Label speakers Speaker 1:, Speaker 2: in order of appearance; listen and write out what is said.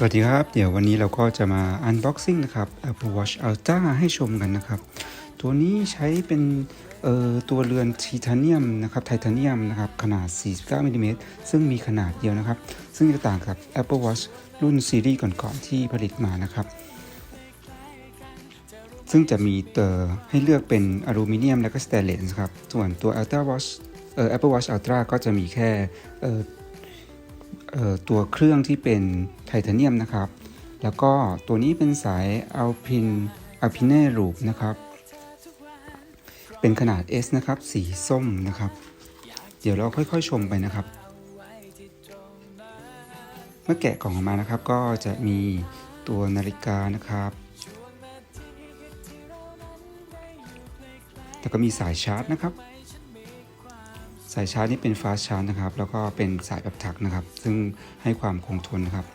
Speaker 1: สวัสดีครับ เดี๋ยววันนี้เราก็จะมา unboxing นะครับ Apple Watch Ultra ให้ชมกันนะครับ ตัวนี้ใช้เป็นตัวเรือนไทเทเนียมนะครับไทเทเนียมนะครับขนาด 49มิลลิเมตรซึ่งมีขนาดเดียวนะครับ ซึ่งจะต่างกับ Apple Watch รุ่นซีรีส์ก่อนๆที่ผลิตมานะครับ ซึ่งจะมีเตอให้เลือกเป็นอลูมิเนียมและก็สแตนเลสครับ ส่วนตัว Ultra Watch เอ่อ Apple Watch Ultra ก็จะมีแค่ ตัวเครื่องที่เป็นไทเทเนียมนะครับ แล้วก็ตัวนี้เป็นสาย Alpine Alpine Loop นะครับ เป็นขนาด S นะครับ สีส้มนะครับ เดี๋ยวเราค่อยๆชมไปนะครับ เมื่อแกะกล่องออกมานะครับ ก็จะมีตัวนาฬิกานะครับแล้วก็มีสายชาร์จนะครับ สายชาร์จนี่เป็นฟาสชาร์จนะครับ แล้วก็เป็นสายแบบถักนะครับ ซึ่งให้ความคงทนนะครับ